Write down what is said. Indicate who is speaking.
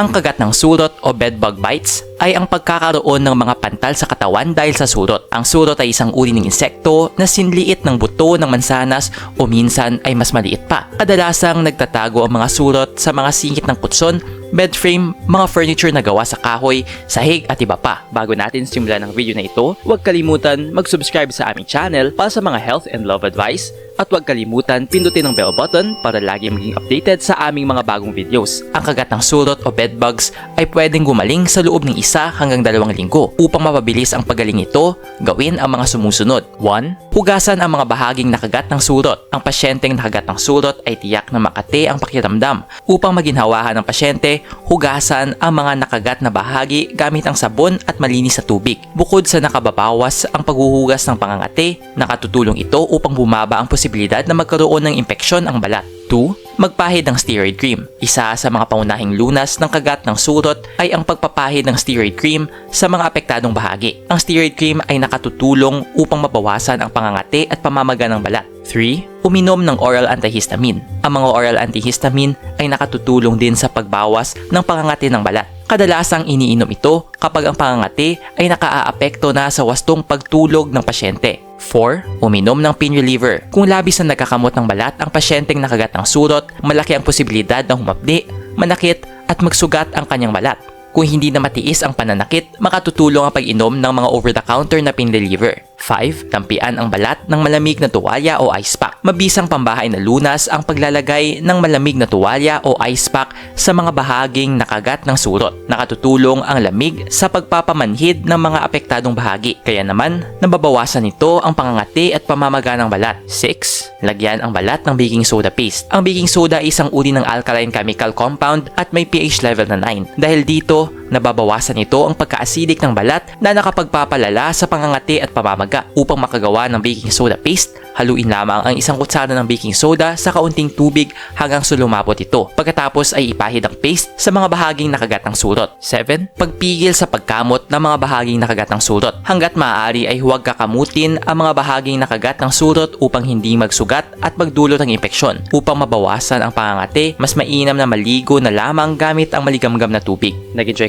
Speaker 1: Ang kagat ng surot o bedbug bites ay ang pagkakaroon ng mga pantal sa katawan dahil sa surot. Ang surot ay isang uri ng insekto na sinliit ng buto ng mansanas o minsan ay mas maliit pa. Kadalasang nagtatago ang mga surot sa mga singit ng kutson, bed frame, mga furniture na gawa sa kahoy, sahig at iba pa. Bago natin simulan ang video na ito, huwag kalimutan mag-subscribe sa aming channel para sa mga health and love advice at huwag kalimutan pindutin ang bell button para lagi maging updated sa aming mga bagong videos. Ang kagat ng surot o bedbugs ay pwedeng gumaling sa loob ng isa hanggang dalawang linggo. Upang mapabilis ang pagaling nito, gawin ang mga sumusunod. 1. Hugasan ang mga bahaging nakagat ng surot. Ang pasyenteng nakagat ng surot ay tiyak na makate ang pakiramdam. Upang maginhawahan ng pasyente, hugasan ang mga nakagat na bahagi gamit ang sabon at malinis na tubig. Bukod sa nakababawas ang paghuhugas ng pangangate, nakatutulong ito upang bumaba ang posibilidad na magkaroon ng impeksyon ang balat. 2. Magpahid ng steroid cream. Isa sa mga pangunahing lunas ng kagat ng surot ay ang pagpapahid ng steroid cream sa mga apektadong bahagi. Ang steroid cream ay nakatutulong upang mabawasan ang pangangate at pamamaga ng balat. 3. Uminom ng oral antihistamine. Ang mga oral antihistamine ay nakatutulong din sa pagbawas ng pangangate ng balat. Kadalasang iniinom ito kapag ang pangangati ay nakaaapekto na sa wastong pagtulog ng pasyente. 4. Uminom ng pain reliever. Kung labis na nagkakamot ng balat ang pasyenteng nakagat ng surot, malaki ang posibilidad na humapdi, manakit at magsugat ang kanyang balat. Kung hindi na matiis ang pananakit, makatutulong ang pag-inom ng mga over-the-counter na pain reliever. 5. Tampian ang balat ng malamig na tuwalya o ice pack. Mabisang pambahay na lunas ang paglalagay ng malamig na tuwalya o ice pack sa mga bahaging nakagat ng surot. Nakatutulong ang lamig sa pagpapamanhid ng mga apektadong bahagi. Kaya naman, nababawasan nito ang pangangati at pamamaga ng balat. 6. Lagyan ang balat ng baking soda paste. Ang baking soda ay isang uri ng alkaline chemical compound at may pH level na 9. Dahil dito, nababawasan nito ang pagka-acidic ng balat na nakapagpapalala sa pangangati at pamamaga. Upang makagawa ng baking soda paste, haluin lamang ang isang kutsara ng baking soda sa kaunting tubig hanggang sulumapot ito. Pagkatapos ay ipahid ang paste sa mga bahaging nakagat ng surot. 7. Pagpigil sa pagkamot ng mga bahaging nakagat ng surot. Hanggat maaari ay huwag kakamutin ang mga bahaging nakagat ng surot upang hindi magsugat at magdulot ng impeksyon. Upang mabawasan ang pangangati, mas mainam na maligo na lamang gamit ang maligamgam na tubig. Nag-enjoy